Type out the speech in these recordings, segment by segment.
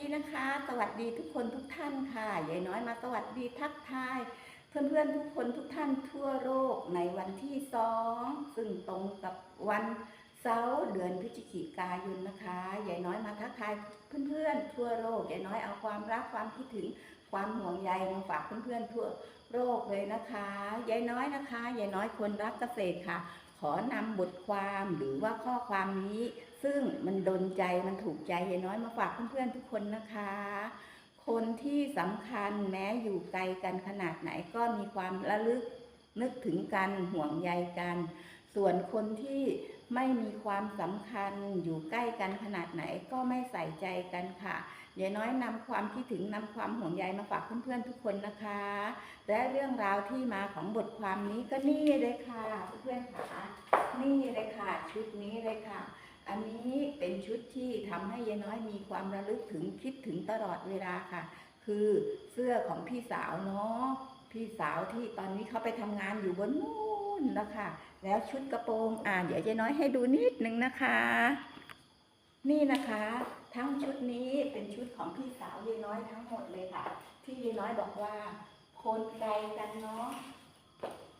ดีนะคะ สวัสดีทุกคนทุกท่านค่ะยายน้อยมาสวัสดีทักทาย เพื่อนๆทุกคนทุกท่านทั่วโลกในวันที่สองซึ่งตรงกับวันเสาร์เดือนพฤศจิกายนนะคะยายน้อยมาทักทายเพื่อนๆทั่วโลกยายน้อยเอาความรักความคิดถึงความห่วงใยมาฝากเพื่อนๆทั่วโลกเลยนะคะยายน้อยนะคะยายน้อยคนรักเกษตรค่ะ อนำบทความหรือว่าข้อความนี้ ซึ่งมันดนใจมันถูกใจยายน้อยมาฝากเพื่อนๆทุกคนนะคะ คนที่สำคัญแม้อยู่ไกลกันขนาดไหนก็มีความระลึกนึกถึงกันห่วงใยกัน ส่วนคนที่ไม่มีความสำคัญอยู่ใกล้กันขนาดไหนก็ไม่ใส่ใจกันค่ะยายน้อยนำความคิดถึงนำความห่วงใยมาฝากเพื่อนๆทุกคนนะคะ และเรื่องราวที่มาของบทความนี้ก็นี่เลยค่ะ เพื่อนๆค่ะนี่เลยค่ะ ชุดนี้เลยค่ะ อันนี้เป็นชุดที่ทำให้ยายน้อยมีความระลึกถึงคิดถึงตลอดเวลาค่ะ คือเสื้อของพี่สาวเนาะพี่สาวที่ตอนนี้เขาไปทำงานอยู่บนนู นนะคะ แล้วชุดกระโปรงอ่าเดี๋ยวยายน้อยให้ดูนิดนึงนะคะ นี่นะคะ ทั้งชุดนี้เป็นชุดของพี่สาวยายน้อยทั้งหมดเลยค่ะ ที่ยายน้อยบอกว่า คนไกลกันเนาะ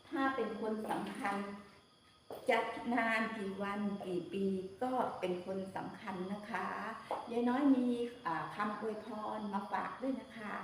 ถ้าเป็นคนสำคัญจะนานกี่วันกี่ปีก็เป็นคนสำคัญนะคะยายน้อยมีอ่าคำอวยพรมาฝากด้วยนะคะ